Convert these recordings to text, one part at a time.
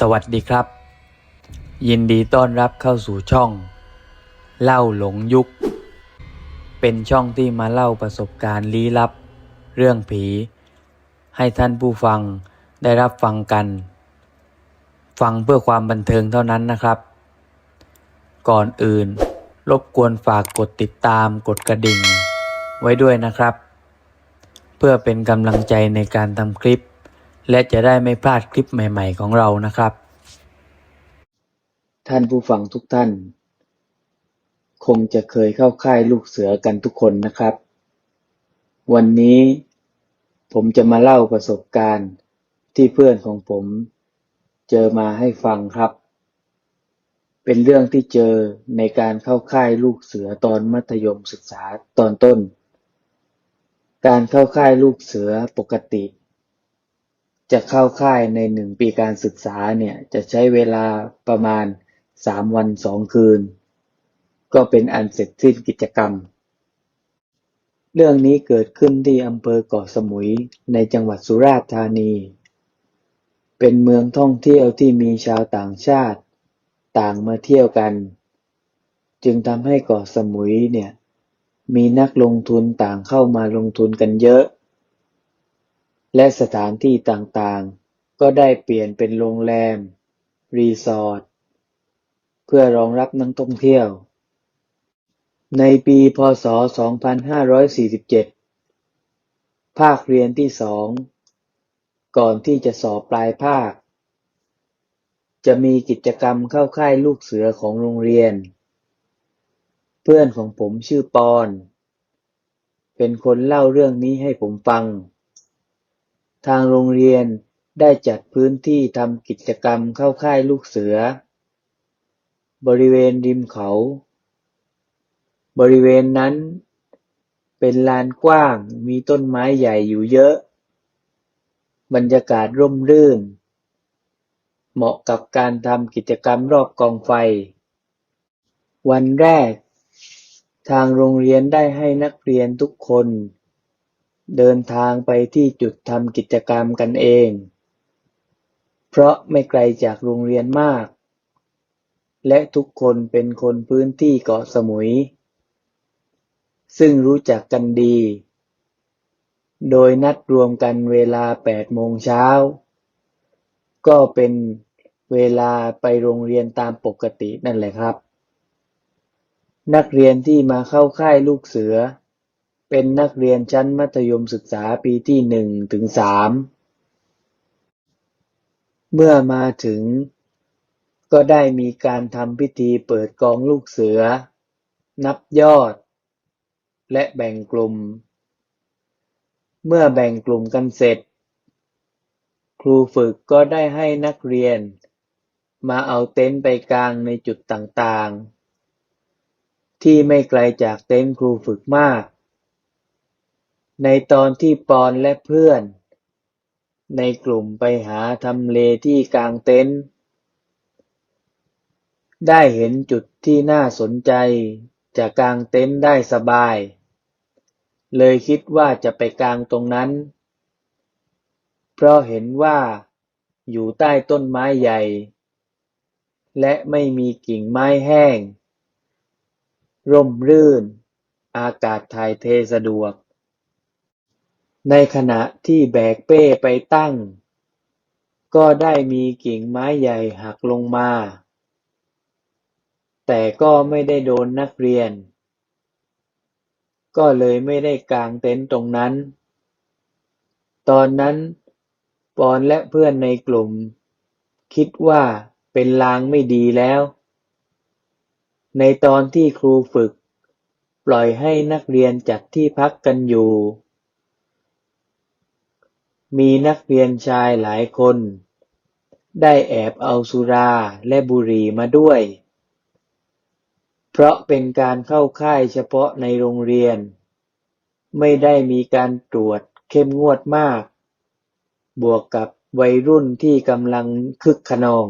สวัสดีครับ ยินดีต้อนรับเข้าสู่ช่อง เล่าหลงยุค เป็นช่องที่มาเล่าประสบการณ์ลี้ลับ เรื่องผี ให้ท่านผู้ฟังได้รับฟังกัน ฟังเพื่อความบันเทิงเท่านั้นนะครับ ก่อนอื่น รบกวนฝากกดติดตามกดกระดิ่ง ไว้ด้วยนะครับ เพื่อเป็นกำลังใจในการทำคลิป และจะได้ไม่พลาดคลิปใหม่ๆของเรานะครับ ท่านผู้ฟังทุกท่าน คงจะเคยเข้าค่ายลูกเสือกันทุกคนนะครับ วันนี้ผมจะมาเล่าประสบการณ์ที่เพื่อนของผมเจอมาให้ฟังครับ เป็นเรื่องที่เจอในการเข้าค่ายลูกเสือตอนมัธยมศึกษาตอนต้น การเข้าค่ายลูกเสือปกติ จะเข้าค่ายในหนึ่งปีการศึกษาเนี่ยจะใช้เวลาประมาณสามวันสองคืน ก็เป็นอันเสร็จสิ้นกิจกรรม เรื่องนี้เกิดขึ้นที่อำเภอเกาะสมุยในจังหวัดสุราษฎร์ธานี เป็นเมืองท่องเที่ยวที่มีชาวต่างชาติ ต่างมาเที่ยวกัน จึงทำให้เกาะสมุยเนี่ยมีนักลงทุนต่างเข้ามาลงทุนกันเยอะ และสถานที่ต่างๆ ก็ได้เปลี่ยนเป็นโรงแรม รีสอร์ท เพื่อรองรับนักท่องเที่ยว ในปีพศ 2547 ภาคเรียนที่สองก่อนที่จะสอบปลายภาค จะมีกิจกรรมเข้าค่ายลูกเสือของโรงเรียน เพื่อนของผมชื่อปอน เป็นคนเล่าเรื่องนี้ให้ผมฟัง ทางโรงเรียนได้จัดพื้นที่ทำกิจกรรมเข้าค่ายลูกเสือ บริเวณริมเขา บริเวณนั้น เป็นลานกว้างมีต้นไม้ใหญ่อยู่เยอะ บรรยากาศร่มรื่น เหมาะกับการทำกิจกรรมรอบกองไฟ วันแรก ทางโรงเรียนได้ให้นักเรียนทุกคน เดินทางไปที่จุดทำกิจกรรมกันเอง เพราะไม่ไกลจากโรงเรียนมาก และทุกคนเป็นคนพื้นที่เกาะสมุย ซึ่งรู้จักกันดี โดยนัดรวมกันเวลา 8 โมงเช้า ก็เป็นเวลาไปโรงเรียนตามปกตินั่นแหละครับ นักเรียนที่มาเข้าค่ายลูกเสือ เป็นนักเรียนชั้นมัธยมศึกษาปีที่หนึ่งถึงสามเมื่อมาถึง ก็ได้มีการทำพิธีเปิดกองลูกเสือ นับยอด และแบ่งกลุ่ม เมื่อแบ่งกลุ่มกันเสร็จ ครูฝึกก็ได้ให้นักเรียน มาเอาเต็นท์ไปกางในจุดต่างๆ ที่ไม่ไกลจากเต็นท์ครูฝึกมาก ในตอนที่ปอนและเพื่อนในกลุ่มไปหาทำเลที่กางเต็นท์ ได้เห็นจุดที่น่าสนใจ จะกางเต็นท์ได้สบาย เลยคิดว่าจะไปกางตรงนั้น เพราะเห็นว่าอยู่ใต้ต้นไม้ใหญ่ และไม่มีกิ่งไม้แห้ง ร่มรื่น อากาศถ่ายเทสะดวก ในขณะที่แบกเป้ไปตั้ง ก็ได้มีกิ่งไม้ใหญ่หักลงมา แต่ก็ไม่ได้โดนนักเรียน ก็เลยไม่ได้กางเต็นท์ตรงนั้น ตอนนั้นปอนและเพื่อนในกลุ่ม คิดว่าเป็นลางไม่ดีแล้ว ในตอนที่ครูฝึก ปล่อยให้นักเรียนจัดที่พักกันอยู่ มีนักเรียนชายหลายคน ได้แอบเอาสุราและบุหรี่มาด้วย เพราะเป็นการเข้าค่ายเฉพาะในโรงเรียน ไม่ได้มีการตรวจเข้มงวดมาก บวกกับวัยรุ่นที่กำลังคึกคะนอง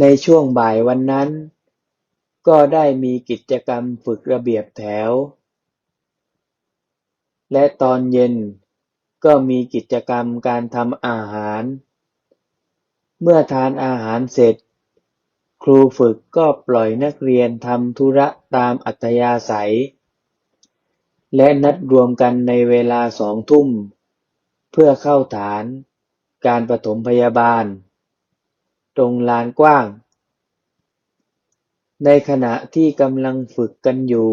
ในช่วงบ่ายวันนั้น ก็ได้มีกิจกรรมฝึกระเบียบแถว และตอนเย็น ก็มีกิจกรรมการทำอาหาร เมื่อทานอาหารเสร็จ ครูฝึกก็ปล่อยนักเรียนทำธุระตามอัธยาศัย และนัดรวมกันในเวลาสองทุ่ม เพื่อเข้าฐาน การปฐมพยาบาล ตรงลานกว้าง ในขณะที่กำลังฝึกกันอยู่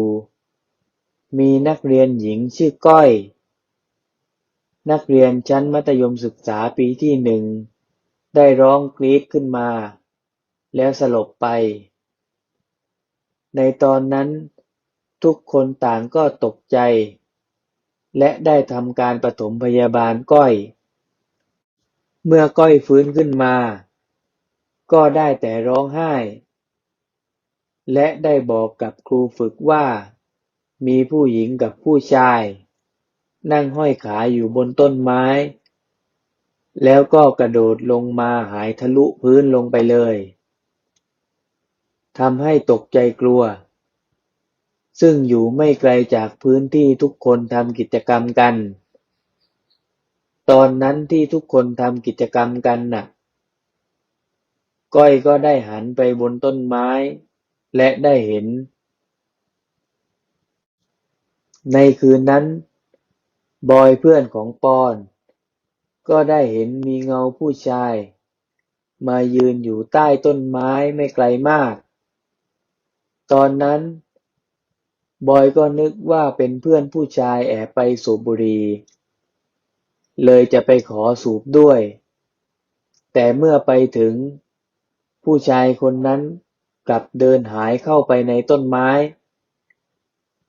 มีนักเรียนหญิงชื่อก้อย นักเรียนชั้นมัธยมศึกษาปีที่หนึ่ง ได้ร้องกรี๊ดขึ้นมา แล้วสลบไป ในตอนนั้น ทุกคนต่างก็ตกใจ และได้ทำการปฐมพยาบาลก้อย เมื่อก้อยฟื้นขึ้นมา ก็ได้แต่ร้องไห้ และได้บอกกับครูฝึกว่า มีผู้หญิงกับผู้ชาย นั่งห้อยขาอยู่บนต้นไม้ แล้วก็กระโดดลงมาหายทะลุพื้นลงไปเลยทำให้ตกใจกลัว ซึ่งอยู่ไม่ไกลจากพื้นที่ทุกคนทำกิจกรรมกัน ตอนนั้นที่ทุกคนทำกิจกรรมกันน่ะ ก้อยก็ได้หันไปบนต้นไม้ และได้เห็น ในคืนนั้น บอยเพื่อนของปอน ก็ได้เห็นมีเงาผู้ชาย มายืนอยู่ใต้ต้นไม้ไม่ไกลมาก ตอนนั้น บอยก็นึกว่าเป็นเพื่อนผู้ชายแอบไปสูบบุหรี่เลยจะไปขอสูบด้วย แต่เมื่อไปถึง ผู้ชายคนนั้นกลับเดินหายเข้าไปในต้นไม้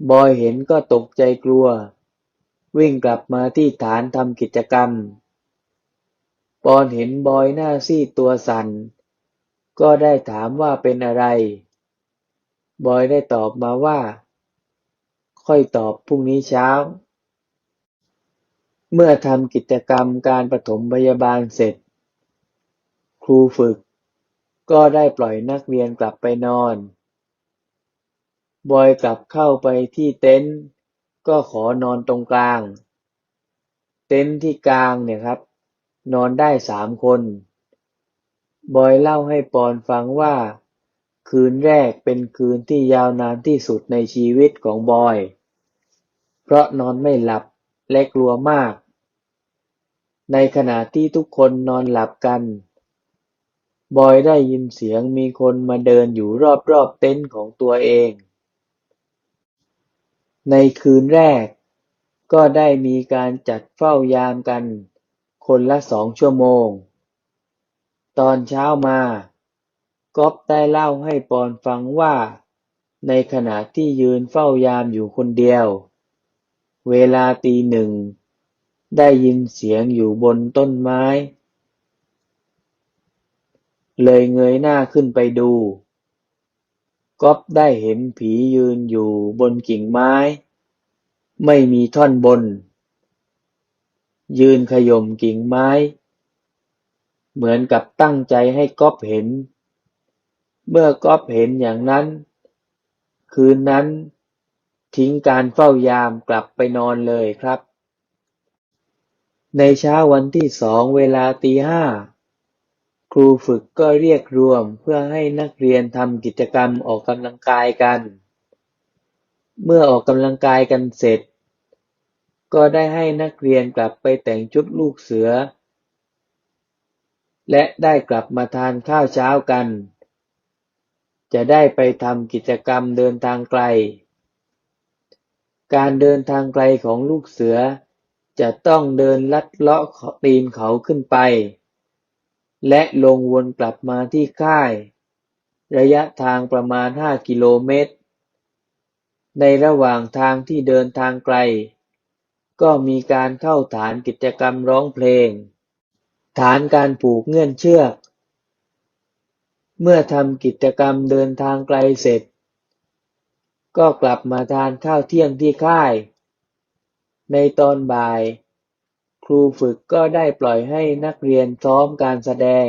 บอยเห็นก็ตกใจกลัว วิ่งกลับมาที่ฐานทำกิจกรรม ปอนเห็นบอยหน้าซีดตัวสั่น ก็ได้ถามว่าเป็นอะไร บอยได้ตอบมาว่า ค่อยตอบพรุ่งนี้เช้า เมื่อทำกิจกรรมการปฐมพยาบาลเสร็จ ครูฝึก ก็ได้ปล่อยนักเรียนกลับไปนอน บอยกลับเข้าไปที่เต็นท์ ก็ขอนอนตรงกลาง เต็นท์ที่กลางเนี่ยครับ นอนได้สามคน บอยเล่าให้ปอนฟังว่า คืนแรกเป็นคืนที่ยาวนานที่สุดในชีวิตของบอย เพราะนอนไม่หลับและกลัวมาก ในขณะที่ทุกคนนอนหลับกัน บอยได้ยินเสียงมีคนมาเดินอยู่รอบๆเต็นท์ของตัวเอง ในคืนแรก ก็ได้มีการจัดเฝ้ายามกัน คนละสองชั่วโมง ตอนเช้ามาก๊อฟได้เล่าให้ปอนฟังว่า ในขณะที่ยืนเฝ้ายามอยู่คนเดียว เวลาตีหนึ่ง ได้ยินเสียงอยู่บนต้นไม้ เลยเงยหน้าขึ้นไปดู ก๊อฟได้เห็นผียืนอยู่บนกิ่งไม้ ไม่มีท่อนบน ยืนขย่มกิ่งไม้ เหมือนกับตั้งใจให้ก๊อฟเห็น เมื่อก๊อฟเห็นอย่างนั้น คืนนั้น ทิ้งการเฝ้ายามกลับไปนอนเลยครับ ในเช้าวันที่สองเวลาตีห้า ครูฝึกก็เรียกรวมเพื่อให้นักเรียนทำกิจกรรมออกกำลังกายกัน เมื่อออกกำลังกายกันเสร็จ ก็ได้ให้นักเรียนกลับไปแต่งชุดลูกเสือ และได้กลับมาทานข้าวเช้ากัน จะได้ไปทำกิจกรรมเดินทางไกล การเดินทางไกลของลูกเสือจะต้องเดินลัดเลาะตีนเขาขึ้นไป และลงวนกลับมาที่ค่าย ระยะทางประมาณห้ากิโลเมตร ในระหว่างทางที่เดินทางไกล ก็มีการเข้าฐานกิจกรรมร้องเพลง ฐานการผูกเงื่อนเชือก เมื่อทำกิจกรรมเดินทางไกลเสร็จ ก็กลับมาทานข้าวเที่ยงที่ค่าย ในตอนบ่าย ครูฝึกก็ได้ปล่อยให้นักเรียนซ้อมการแสดง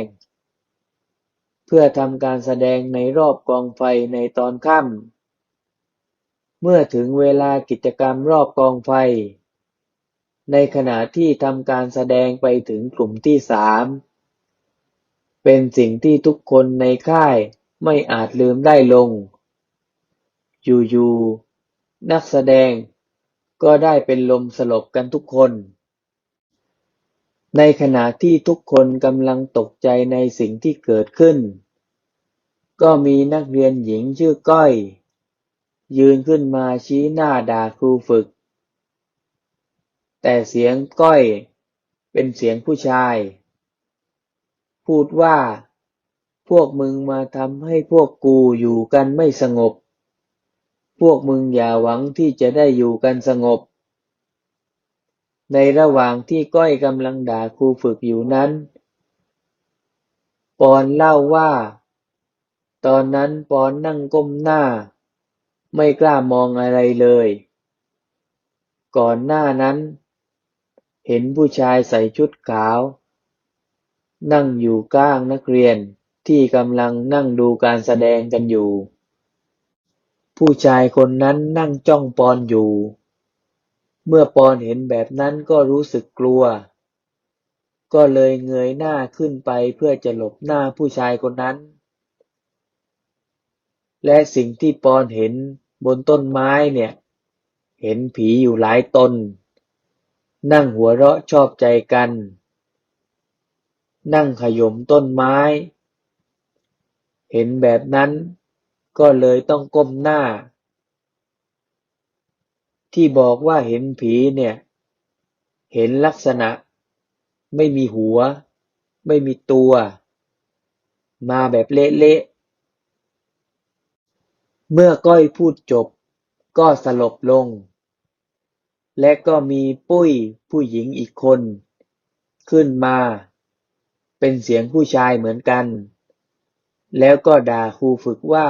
เพื่อทำการแสดงในรอบกองไฟในตอนค่ำเมื่อถึงเวลากิจกรรมรอบกองไฟ ในขณะที่ทำการแสดงไปถึงกลุ่มที่สามเป็นสิ่งที่ทุกคนในค่ายไม่อาจลืมได้ลง อยู่ๆนักแสดงก็ได้เป็นลมสลบกันทุกคน ในขณะที่ทุกคนกำลังตกใจในสิ่งที่เกิดขึ้น ก็มีนักเรียนหญิงชื่อก้อย ยืนขึ้นมาชี้หน้าด่าครูฝึก แต่เสียงก้อยเป็นเสียงผู้ชาย พูดว่า พวกมึงมาทำให้พวกกูอยู่กันไม่สงบ พวกมึงอย่าหวังที่จะได้อยู่กันสงบ ในระหว่างที่ก้อยกำลังด่าครูฝึกอยู่นั้น ปอนเล่าว่า ตอนนั้นปอนนั่งก้มหน้า ไม่กล้ามองอะไรเลย ก่อนหน้านั้น เห็นผู้ชายใส่ชุดขาว นั่งอยู่ข้างนักเรียนที่กำลังนั่งดูการแสดงกันอยู่ ผู้ชายคนนั้นนั่งจ้องปอนอยู่ เมื่อปอนเห็นแบบนั้นก็รู้สึกกลัว ก็เลยเงยหน้าขึ้นไปเพื่อจะหลบหน้าผู้ชายคนนั้น และสิ่งที่ปอนเห็นบนต้นไม้เนี่ย เห็นผีอยู่หลายตน นั่งหัวเราะชอบใจกัน นั่งขยมต้นไม้ เห็นแบบนั้นก็เลยต้องก้มหน้า ที่บอกว่าเห็นผีเนี่ย เห็นลักษณะ ไม่มีหัว ไม่มีตัว มาแบบเละๆ เมื่อก้อยพูดจบ ก็สลบลง และก็มีปุ้ยผู้หญิงอีกคน ขึ้นมา เป็นเสียงผู้ชายเหมือนกัน แล้วก็ด่าครูฝึกว่า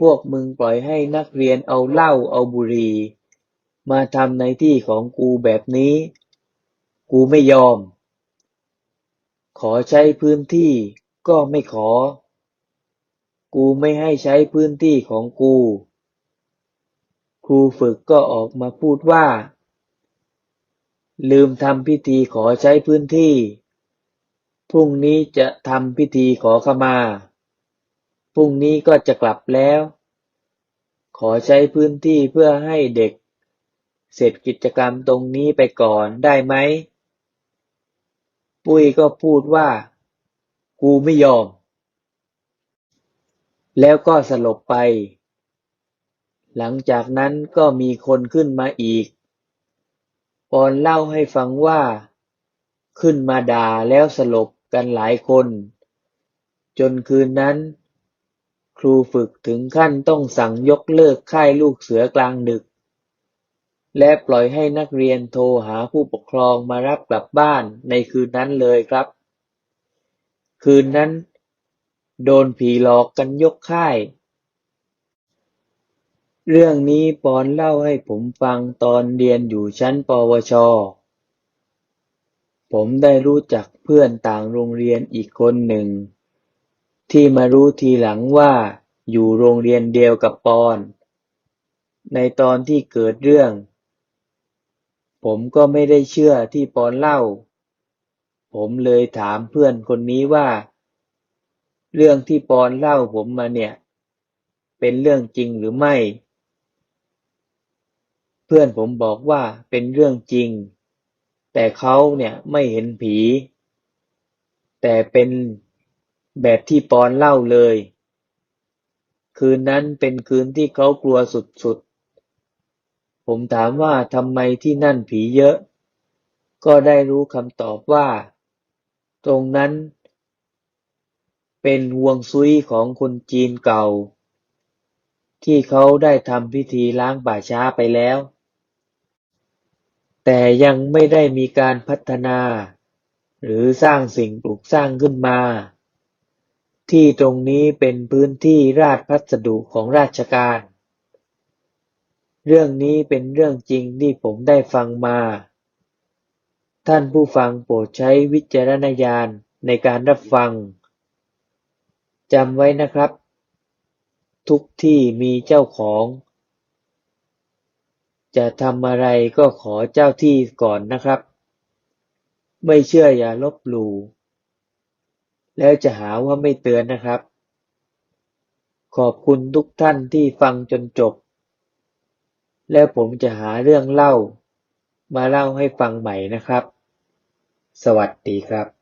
พวกมึงปล่อยให้นักเรียนเอาเหล้าเอาบุหรี่ มาทำในที่ของกูแบบนี้ กูไม่ยอม ขอใช้พื้นที่ก็ไม่ขอ กูไม่ให้ใช้พื้นที่ของกู ครูฝึกก็ออกมาพูดว่า ลืมทำพิธีขอใช้พื้นที่ พรุ่งนี้จะทำพิธีขอขมา พรุ่งนี้ก็จะกลับแล้ว ขอใช้พื้นที่เพื่อให้เด็ก เสร็จกิจกรรมตรงนี้ไปก่อนได้ไหม ปุ้ยก็พูดว่า กูไม่ยอม แล้วก็สลบไป หลังจากนั้นก็มีคนขึ้นมาอีก ปอนเล่าให้ฟังว่า ขึ้นมาด่าแล้วสลบกันหลายคน จนคืนนั้น ครูฝึกถึงขั้นต้องสั่งยกเลิกค่ายลูกเสือกลางดึก และปล่อยให้นักเรียนโทรหาผู้ปกครองมารับกลับบ้านในคืนนั้นเลยครับ คืนนั้น โดนผีหลอกกันยกค่าย เรื่องนี้ปอนเล่าให้ผมฟังตอนเรียนอยู่ชั้นปวช ผมได้รู้จักเพื่อนต่างโรงเรียนอีกคนหนึ่ง ที่มารู้ทีหลังว่าอยู่โรงเรียนเดียวกับปอน ในตอนที่เกิดเรื่อง ผมก็ไม่ได้เชื่อที่ปอนเล่า ผมเลยถามเพื่อนคนนี้ว่า เรื่องที่ปอนเล่าผมมาเนี่ย เป็นเรื่องจริงหรือไม่ เพื่อนผมบอกว่าเป็นเรื่องจริง แต่เขาเนี่ยไม่เห็นผี แต่เป็น แบบที่ปอนเล่าเลย คืนนั้นเป็นคืนที่เขากลัวสุดๆ ผมถามว่าทำไมที่นั่นผีเยอะ ก็ได้รู้คำตอบว่า ตรงนั้น เป็นฮวงซุยของคนจีนเก่า ที่เขาได้ทำพิธีล้างป่าช้าไปแล้ว แต่ยังไม่ได้มีการพัฒนา หรือสร้างสิ่งปลูกสร้างขึ้นมา ที่ตรงนี้เป็นพื้นที่ราชพัสดุของราชการ เรื่องนี้เป็นเรื่องจริงที่ผมได้ฟังมา ท่านผู้ฟังโปรดใช้วิจารณญาณในการรับฟัง จำไว้นะครับ ทุกที่มีเจ้าของ จะทำอะไรก็ขอเจ้าที่ก่อนนะครับ ไม่เชื่ออย่าลบหลู่ แล้วจะหาว่าไม่เตือนนะครับ ขอบคุณทุกท่านที่ฟังจนจบ แล้วผมจะหาเรื่องเล่า มาเล่าให้ฟังใหม่นะครับ สวัสดีครับ